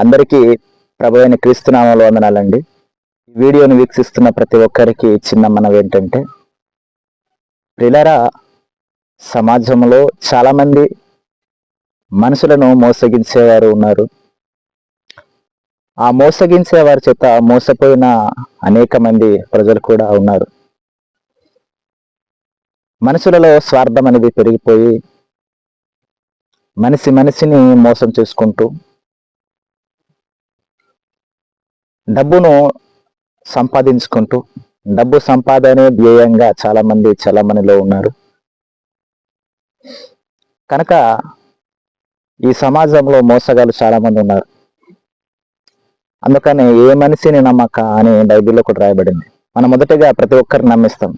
అందరికీ ప్రభు అయిన క్రీస్తునామాలు వందనాలండి. ఈ వీడియోని వీక్షిస్తున్న ప్రతి ఒక్కరికి చిన్న మనం ఏంటంటే ప్రిలరా సమాజంలో చాలామంది మనుషులను మోసగించేవారు ఉన్నారు. ఆ మోసగించే వారి చేత మోసపోయిన అనేక మంది ప్రజలు కూడా ఉన్నారు. మనుషులలో స్వార్థం అనేది పెరిగిపోయి మనిషి మనిషిని మోసం చేసుకుంటూ డబ్బును సంపాదించుకుంటూ డబ్బు సంపాదనే ధ్యేయంగా చాలామంది చలమణిలో ఉన్నారు. కనుక ఈ సమాజంలో మోసగాలు చాలామంది ఉన్నారు. అందుకని ఏ మనిషిని నమ్మక అని బైబిల్లో కూడా రాయబడింది. మనం మొదటగా ప్రతి ఒక్కరిని నమ్మిస్తాం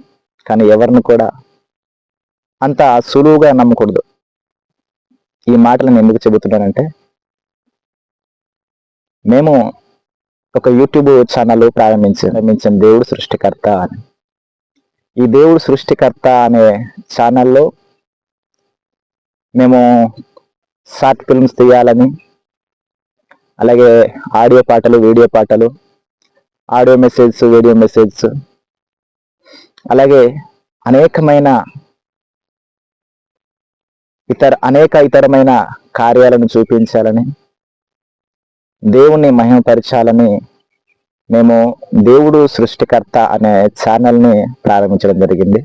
కానీ ఎవరిని కూడా అంత సులువుగా నమ్మకూడదు. ఈ మాటలను ఎందుకు చెబుతున్నానంటే మేము ఒక యూట్యూబ్ ఛానల్ ప్రారంభించి ప్రారంభించిన దేవుడు సృష్టికర్త అని. ఈ దేవుడు సృష్టికర్త అనే ఛానల్లో మేము షార్ట్ ఫిల్మ్స్ తీయాలని అలాగే ఆడియో పాటలు వీడియో పాటలు ఆడియో మెసేజ్స్ వీడియో మెసేజ్స్ అలాగే అనేకమైన ఇతర అనేక ఇతరమైన కార్యాలను చూపించాలని దేవుణ్ణి మహిమపరచాలని మేము దేవుడు సృష్టికర్త అనే ఛానల్ని ప్రారంభించడం జరిగింది.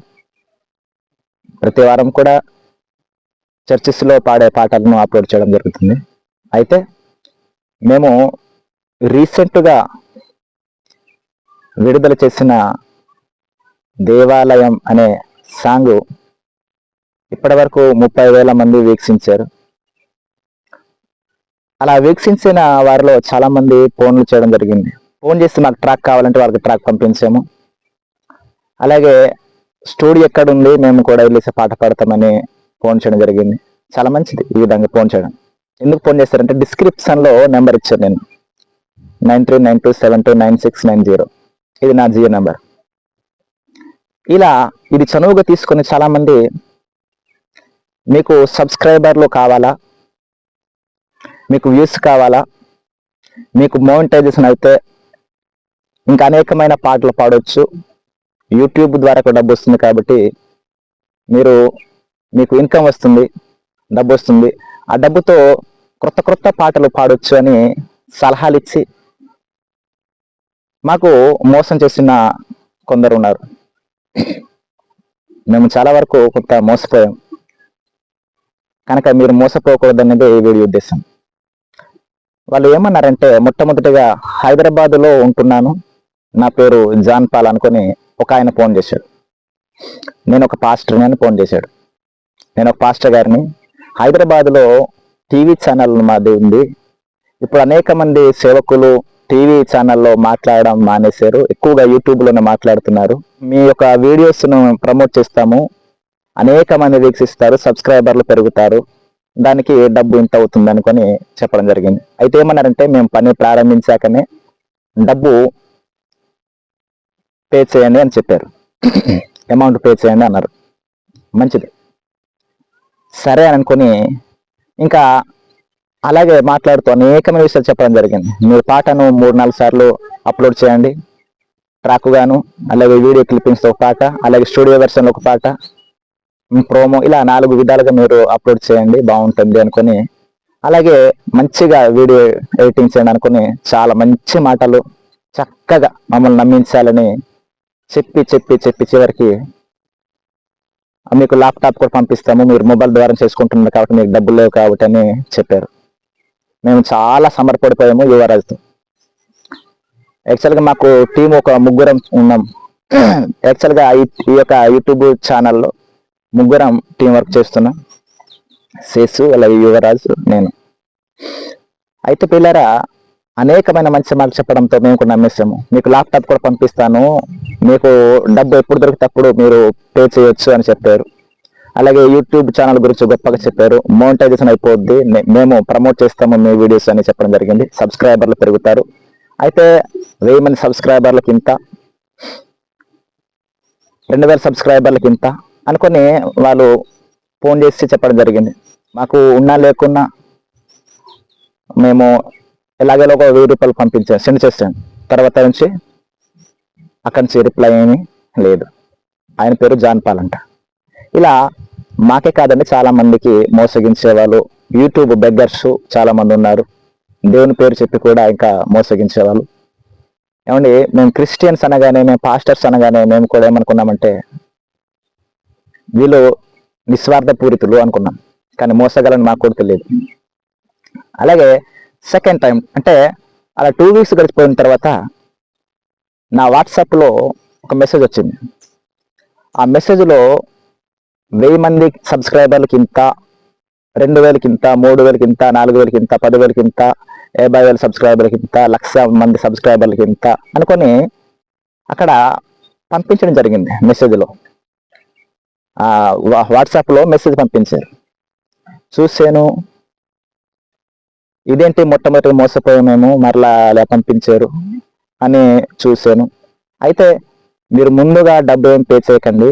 ప్రతి వారం కూడా చర్చిస్లో పాడే పాటలను అప్లోడ్ చేయడం జరుగుతుంది. అయితే మేము రీసెంట్గా విడుదల చేసిన దేవాలయం అనే సాంగ్ ఇప్పటి వరకు ముప్పై వేల మంది వీక్షించారు. అలా వీక్షించిన వారిలో చాలా మంది ఫోన్లు చేయడం జరిగింది. ఫోన్ చేసి మాకు ట్రాక్ కావాలంటే వాళ్ళకి ట్రాక్ పంపించాము. అలాగే స్టూడియో ఎక్కడ ఉంది మేము కూడా వెళ్ళేసి పాట పాడతామని ఫోన్ చేయడం జరిగింది. చాలా మంచిది ఈ విధంగా ఫోన్ చేయడం. ఎందుకు ఫోన్ చేస్తారంటే డిస్క్రిప్షన్లో నెంబర్ ఇచ్చాను నేను. Nine three nine two seven two nine six nine zero. ఇది నా జియో నెంబర్. ఇలా ఇది చనువుగా తీసుకుని చాలామంది మీకు సబ్స్క్రైబర్లు కావాలా? మీకు వ్యూస్ కావాలా? మీకు మోనిటైజేషన్ అయితే ఇంకా అనేకమైన పాటలు పాడవచ్చు యూట్యూబ్ ద్వారా కూడా డబ్బు వస్తుంది కాబట్టి మీరు మీకు ఇన్కమ్ వస్తుంది డబ్బు వస్తుంది. ఆ డబ్బుతో క్రొత్త క్రొత్త పాటలు పాడొచ్చు అని సలహాలు ఇచ్చి మాకు మోసం చేసిన కొందరు ఉన్నారు. మేము చాలా వరకు కొంత మోసపోయాం. కనుక మీరు మోసపోకూడదనేది ఈ వీడియో ఉద్దేశం. వాళ్ళు ఏమన్నారంటే మొట్టమొదటిగా హైదరాబాద్లో ఉంటున్నాను. నా పేరు జాన్ పాల్ అనుకొని ఒక ఆయన ఫోన్ చేశాడు. నేను ఒక పాస్టర్ని అని ఫోన్ చేశాడు. నేను ఒక పాస్టర్ గారిని. హైదరాబాద్లో టీవీ ఛానల్ మాది ఉంది. ఇప్పుడు అనేక మంది సేవకులు టీవీ ఛానల్లో మాట్లాడడం మానేశారు. ఎక్కువగా యూట్యూబ్లోనే మాట్లాడుతున్నారు. మీ యొక్క వీడియోస్ను ప్రమోట్ చేస్తాము. అనేక మంది వీక్షిస్తారు సబ్స్క్రైబర్లు పెరుగుతారు. దానికి డబ్బు ఇంత అవుతుంది అనుకొని చెప్పడం జరిగింది. అయితే ఏమన్నారంటే మేము పని ప్రారంభించాకనే డబ్బు పే చేయండి అని చెప్పారు. అమౌంట్ పే చేయండి అన్నారు. మంచిది. సరే అని అనుకొని ఇంకా అలాగే మాట్లాడుతూ అనేకమైన విషయాలు చెప్పడం జరిగింది. మీరు పాటను మూడు నాలుగు సార్లు అప్లోడ్ చేయండి. ట్రాక్ గాను అలాగే వీడియో క్లిప్పింగ్స్ ఒక పాట అలాగే స్టూడియో వెర్షన్లో ఒక పాట ప్రోమో ఇలా నాలుగు విధాలుగా మీరు అప్లోడ్ చేయండి బాగుంటుంది అనుకొని. అలాగే మంచిగా వీడియో ఎడిటింగ్ చేయండి అనుకుని చాలా మంచి మాటలు చక్కగా మమ్మల్ని నమ్మించాలని చెప్పి చెప్పి చెప్పి చివరికి మీకు ల్యాప్టాప్ కూడా పంపిస్తాము. మీరు మొబైల్ ద్వారా చేసుకుంటున్నారు కాబట్టి మీకు డబ్బులు లేవు కాబట్టి అని చెప్పారు. మేము చాలా సమర్పడిపోయాము యువరాజుతో. యాక్చువల్గా మాకు టీం ఒక ముగ్గురం ఉన్నాం. యాక్చువల్గా ఈ- ఈ యొక్క యూట్యూబ్ ఛానల్లో ముగ్గురం టీం వర్క్ చేస్తున్నాం. శేసు అలాగే యువరాజు నేను. అయితే పిల్లరా అనేకమైన మంచి మాటలు చెప్పడంతో మేము కూడా నమ్మేసాము మీకు ల్యాప్టాప్ కూడా పంపిస్తాను. మీకు డబ్బు ఎప్పుడు దొరికితే మీరు పే చేయొచ్చు అని చెప్పారు. అలాగే యూట్యూబ్ ఛానల్ గురించి గొప్పగా చెప్పారు. మోనిటైజేషన్ అయిపోద్ది. మేము ప్రమోట్ చేస్తాము మీ వీడియోస్ అని చెప్పడం జరిగింది. సబ్స్క్రైబర్లు పెరుగుతారు. అయితే వెయ్యి మంది సబ్స్క్రైబర్లకి ఇంత. రెండు వేల సబ్స్క్రైబర్లకి ఇంత. అనుకొని వాళ్ళు ఫోన్ చేసి చెప్పడం జరిగింది. మాకు ఉన్నా లేకున్నా మేము ఎలాగేలా ఒక వెయ్యి రూపాయలు పంపించాను సెండ్ చేస్తాను తర్వాత నుంచి అక్కడి నుంచి రిప్లై ఏమీ లేదు. ఆయన పేరు జాన్ పాల్ అంట. ఇలా మాకే కాదండి చాలా మందికి మోసగించే వాళ్ళు యూట్యూబ్ బెగ్గర్స్ చాలామంది ఉన్నారు. దేవుని పేరు చెప్పి కూడా ఇంకా మోసగించే వాళ్ళు ఏమండి మేము క్రిస్టియన్స్ అనగానే మేము పాస్టర్స్ అనగానే మేము కూడా ఏమనుకున్నామంటే వీళ్ళు నిస్వార్థ పూరితులు అనుకున్నాం. కానీ మోసగలని మాకు కూడా తెలియదు అలాగే సెకండ్ టైం అంటే అలా టూ వీక్స్ గడిచిపోయిన తర్వాత నా వాట్సాప్లో ఒక మెసేజ్ వచ్చింది. ఆ మెసేజ్లో వెయ్యి మంది సబ్స్క్రైబర్లకి ఇంత రెండు వేలకి ఇంత మూడు వేలకి ఇంత నాలుగు వేలకి ఇంత పది వేలకి ఇంత యాభై వేల సబ్స్క్రైబర్లకి ఇంత లక్ష మంది సబ్స్క్రైబర్లకి ఇంత అనుకొని అక్కడ పంపించడం జరిగింది మెసేజ్లో వాట్సాప్లో మెసేజ్ పంపించారు. చూసాను ఇదేంటి మొట్టమొదటి మోసపోయామేమో మరలా అలా పంపించారు అని చూశాను. అయితే మీరు ముందుగా డబ్బు ఏం పే చేయకండి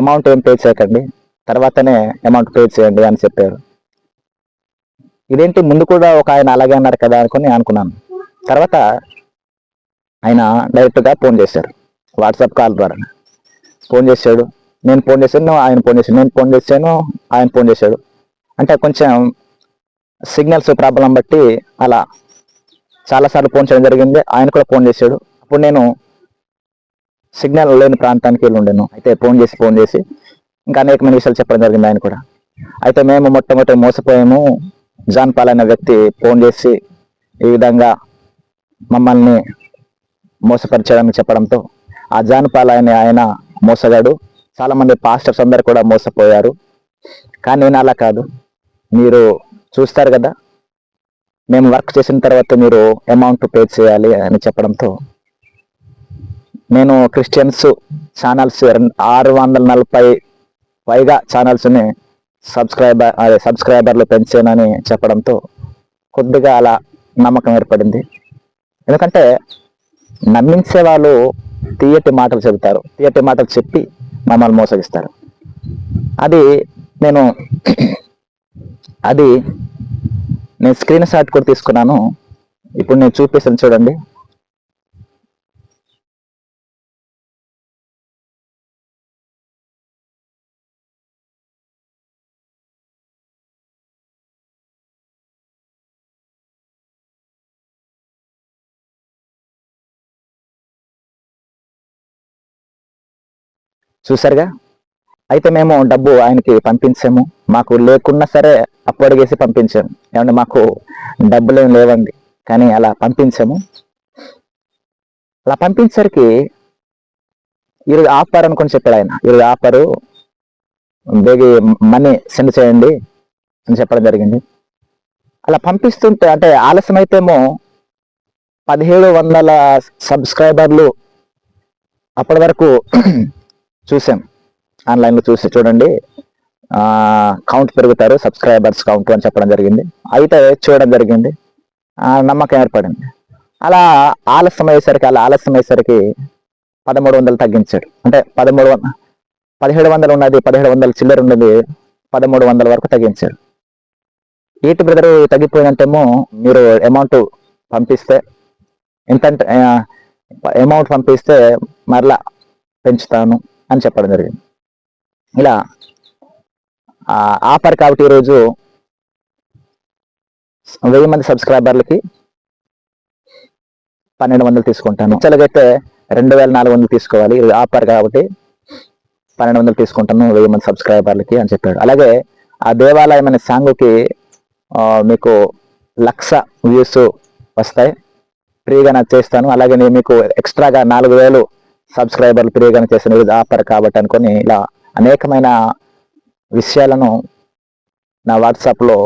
అమౌంట్ ఏం పే చేయకండి తర్వాతనే అమౌంట్ పే చేయండి అని చెప్పారు. ఇదేంటి ముందు కూడా ఒక ఆయన అలాగే అన్నారు కదా అనుకుని అనుకున్నాను. తర్వాత ఆయన డైరెక్ట్గా ఫోన్ చేశారు వాట్సాప్ కాల్ ద్వారా. ఫోన్ చేశాడు. నేను ఫోన్ చేశాను ఆయన ఫోన్ చేశాను నేను ఫోన్ చేశాను ఆయన ఫోన్ చేశాడు. అంటే కొంచెం సిగ్నల్స్ ప్రాబ్లం బట్టి అలా చాలాసార్లు ఫోన్ చేయడం జరిగింది. ఆయన కూడా ఫోన్ చేశాడు. అప్పుడు నేను సిగ్నల్ లేని ప్రాంతానికి వెళ్ళి ఉండేను అయితే ఫోన్ చేసి ఫోన్ చేసి ఇంకా అనేకమైన విషయాలు చెప్పడం జరిగింది ఆయన కూడా. అయితే మేము మొట్టమొదటి మోసపోయాము. జాన్ పాల్ అనే వ్యక్తి ఫోన్ చేసి ఈ విధంగా మమ్మల్ని మోసపరిచాడని చెప్పడంతో ఆ జాన్ పాల్ అనే ఆయన మోసగాడు. చాలా మంది పాస్టర్స్ అందరు కూడా మోసపోయారు. కానీ నేను అలా కాదు. మీరు చూస్తారు కదా మేము వర్క్ చేసిన తర్వాత మీరు అమౌంట్ పే చేయాలి అని చెప్పడంతో నేను క్రిస్టియన్స్ ఛానల్స్ ఆరు వందల నలభై పైగా ఛానల్స్ని సబ్స్క్రైబర్ అదే సబ్స్క్రైబర్లు పెంచానని చెప్పడంతో కొద్దిగా అలా నమ్మకం ఏర్పడింది. ఎందుకంటే నమ్మించే వాళ్ళు తీయటి మాటలు చెబుతారు. తీయటి మాటలు చెప్పి మమ్మల్ని మోసగిస్తారు. అది నేను అది నేను స్క్రీన్ షాట్ కూడా తీసుకున్నాను. ఇప్పుడు నేను చూపిస్తాను చూడండి. చూసారుగా అయితే మేము డబ్బు ఆయనకి పంపించాము. మాకు లేకున్నా సరే అప్పు అడిగేసి పంపించాము. ఏమంటే మాకు డబ్బులు ఏం లేవండి. కానీ అలా పంపించాము. అలా పంపించేసరికి ఈరోజు ఆఫర్ అనుకొని చెప్పాడు ఆయన. ఈరోజు ఆపారు బేగి మనీ సెండ్ చేయండి అని చెప్పడం జరిగింది. అలా పంపిస్తుంటే అంటే ఆలస్యం అయితేమో పదిహేడు వందల సబ్స్క్రైబర్లు అప్పటి వరకు చూసాం. ఆన్లైన్లో చూసి చూడండి. కౌంట్ పెరుగుతారు. సబ్స్క్రైబర్స్ కౌంట్ అని చెప్పడం జరిగింది. అయితే చూడడం జరిగింది. నమ్మకం ఏర్పడింది. అలా ఆలస్యం అయ్యేసరికి అలా ఆలస్యం అయ్యేసరికి పదమూడు వందలు తగ్గించాడు అంటే పదమూడు వంద పదిహేడు వందలు ఉన్నది పదిహేడు వందల చిల్లర ఉన్నది పదమూడు వందల వరకు తగ్గించాడు ఏటి బ్రదర్ తగ్గిపోయిందంటేమో మీరు అమౌంట్ పంపిస్తే ఎంత అమౌంట్ పంపిస్తే మరలా పెంచుతాను. అని చెప్పడం జరిగింది. ఇలా ఆఫర్ కాబట్టి ఈరోజు వెయ్యి మంది సబ్స్క్రైబర్లకి పన్నెండు వందలు తీసుకుంటాను. చలగైతే రెండు వేల నాలుగు వందలు తీసుకోవాలి. ఇది ఆఫర్ కాబట్టి పన్నెండు వందలు తీసుకుంటాను వెయ్యి మంది సబ్స్క్రైబర్లకి అని చెప్పాడు. అలాగే ఆ దేవాలయం అనే సాంగ్కి మీకు లక్ష వ్యూస్ వస్తాయి. ఫ్రీగా నాకు చేస్తాను. అలాగే నేను మీకు ఎక్స్ట్రాగా నాలుగు వేలు సబ్స్క్రైబర్లు ఫ్రీగానే చేసిన ఇది ఆఫర్ కాబట్టి అనుకొని ఇలా అనేకమైన విషయాలను నా వాట్సాప్లో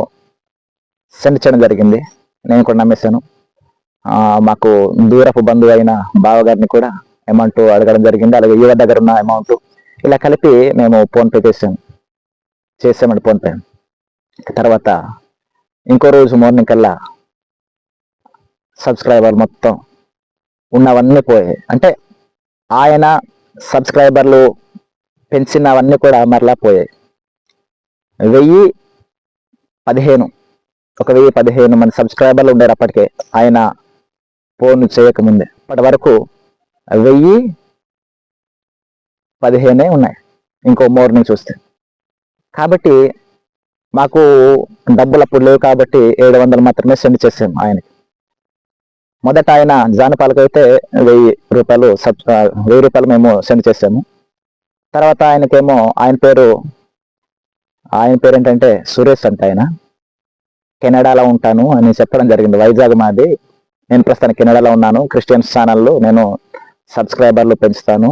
సెండ్ చేయడం జరిగింది. నేను కూడా నమ్మేశాను. మాకు దూరపు బంధువు అయిన బావగారిని కూడా అమౌంట్ అడగడం జరిగింది. అలాగే యువ దగ్గర ఉన్న అమౌంట్ ఇలా కలిపి మేము ఫోన్పే చేసాం చేసామండి ఫోన్పే తర్వాత ఇంకో రోజు మార్నింగ్ కల్లా సబ్స్క్రైబర్ మొత్తం ఉన్నవన్నీ పోయాయి. అంటే ఆయన సబ్స్క్రైబర్లు పెంచినవన్నీ కూడా మరలా పోయాయి. వెయ్యి పదిహేను ఒక వెయ్యి పదిహేను మంది సబ్స్క్రైబర్లు ఉండేరు అప్పటికే ఆయన ఫోన్ చేయకముందే. అప్పటి వరకు వెయ్యి పదిహేనే ఉన్నాయి ఇంకో మోర్నింగ్ చూస్తే కాబట్టి మాకు డబ్బులు అప్పుడు లేవు కాబట్టి ఏడు వందలు మాత్రమే సెండ్ చేసాము ఆయనకి. మొదట ఆయన జానపాలకు అయితే వెయ్యి రూపాయలు సబ్ వెయ్యి రూపాయలు మేము సెండ్ చేసాము తర్వాత ఆయనకేమో ఆయన పేరు ఆయన పేరు ఏంటంటే సురేష్ అంట ఆయన. కెనడాలో ఉంటాను అని చెప్పడం జరిగింది. వైజాగ్ మాది. నేను ప్రస్తుతానికి కెనడాలో ఉన్నాను. క్రిస్టియన్స్ ఛానల్లో నేను సబ్స్క్రైబర్లు పెంచుతాను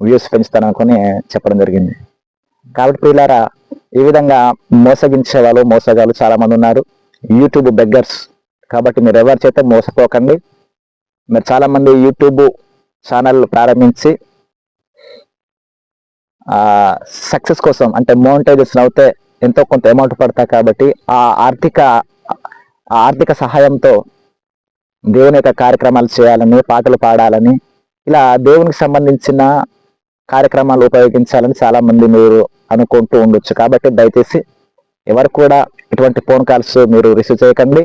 వ్యూస్ పెంచుతాను అనుకుని చెప్పడం జరిగింది. కాబట్టి పిల్లారా ఈ విధంగా మోసగించే వాళ్ళు మోసగాళ్ళు చాలామంది ఉన్నారు. యూట్యూబ్ బెగ్గర్స్ కాబట్టి మీరు ఎవరి చేత మోసపోకండి. మీరు చాలామంది యూట్యూబ్ ఛానల్ ప్రారంభించి సక్సెస్ కోసం అంటే మోనిటైజేషన్ అవుతే ఎంతో కొంత అమౌంట్ పడతాయి కాబట్టి ఆ ఆర్థిక ఆ ఆర్థిక సహాయంతో దేవుని యొక్క కార్యక్రమాలు చేయాలని పాటలు పాడాలని ఇలా దేవునికి సంబంధించిన కార్యక్రమాలు ఉపయోగించాలని చాలామంది మీరు అనుకుంటూ ఉండొచ్చు. కాబట్టి దయచేసి ఎవరు కూడా ఇటువంటి ఫోన్ కాల్స్ మీరు రిసీవ్ చేయకండి.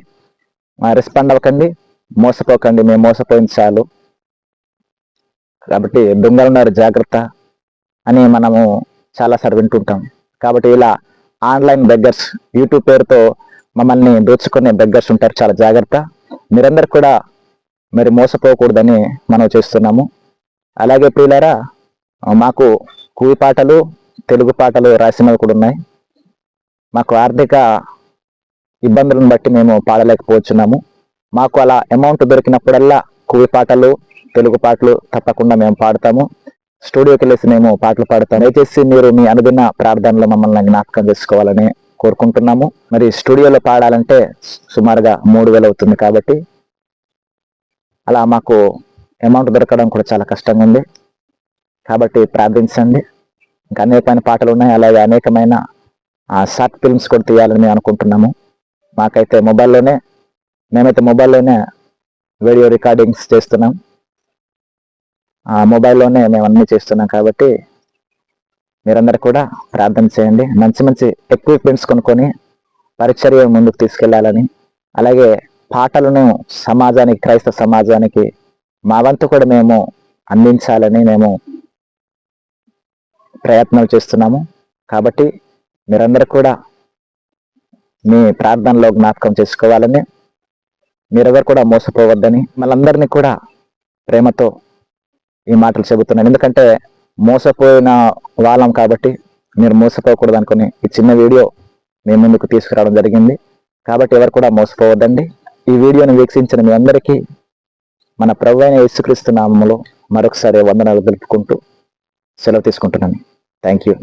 రెస్పాండ్ అవ్వకండి మోసపోకండి మేము మోసపోయిన చాలు. కాబట్టి దొంగలున్నారు జాగ్రత్త అని మనము చాలాసార్లు వింటుంటాం. కాబట్టి ఇలా ఆన్లైన్ బెగ్గర్స్ యూట్యూబ్ పేరుతో మమ్మల్ని దోచుకునే బెగ్గర్స్ ఉంటారు చాలా జాగ్రత్త. మీరందరూ కూడా మరి మోసపోకూడదని మనం చేస్తున్నాము. అలాగే ప్రియులారా మాకు కూలి పాటలు తెలుగు పాటలు రాసినవి కూడా ఉన్నాయి. మాకు ఆర్థిక ఇబ్బందులను బట్టి మేము పాడలేకపోతున్నాము. మాకు అలా అమౌంట్ దొరికినప్పుడల్లా కువి పాటలు తెలుగు పాటలు తప్పకుండా మేము పాడతాము. స్టూడియోకి వెళ్ళేసి మేము పాటలు పాడతాము. దయచేసి మీరు మీ అనుదిన ప్రార్థనలో మమ్మల్ని జ్ఞాపకం చేసుకోవాలని కోరుకుంటున్నాము. మరి స్టూడియోలో పాడాలంటే సుమారుగా మూడు వేలు అవుతుంది కాబట్టి అలా మాకు అమౌంట్ దొరకడం కూడా చాలా కష్టంగా ఉంది. కాబట్టి ప్రార్థించండి. ఇంకా అనేకమైన పాటలు ఉన్నాయి. అలాగే అనేకమైన షార్ట్ ఫిల్మ్స్ కూడా తీయాలని మేము అనుకుంటున్నాము. మాకైతే మొబైల్లోనే మేమైతే మొబైల్లోనే వీడియో రికార్డింగ్స్ చేస్తున్నాం. ఆ మొబైల్లోనే మేము అన్నీ చేస్తున్నాం కాబట్టి మీరందరూ కూడా ప్రార్థన చేయండి. మంచి మంచి ఎక్విప్మెంట్స్ కొనుక్కొని పరిచర్య ముందుకు తీసుకెళ్ళాలని అలాగే పాటలను సమాజానికి క్రైస్తవ సమాజానికి మా వంతు కూడా మేము అందించాలని మేము ప్రయత్నాలు చేస్తున్నాము. కాబట్టి మీరందరూ కూడా మీ ప్రార్థనలో జ్ఞాపకం చేసుకోవాలని మీరెవరు కూడా మోసపోవద్దని మనందరినీ కూడా ప్రేమతో ఈ మాటలు చెబుతున్నాను. ఎందుకంటే మోసపోయిన వాళ్ళం కాబట్టి మీరు మోసపోకూడదు అనుకుని ఈ చిన్న వీడియో మీ ముందుకు తీసుకురావడం జరిగింది. కాబట్టి ఎవరు కూడా మోసపోవద్దండి. ఈ వీడియోని వీక్షించిన మీ అందరికీ మన ప్రభు అయిన యేసుక్రీస్తు నామములో మరొకసారి వందనాలు తెలుపుకుంటూ సెలవు తీసుకుంటున్నాను. Thank you.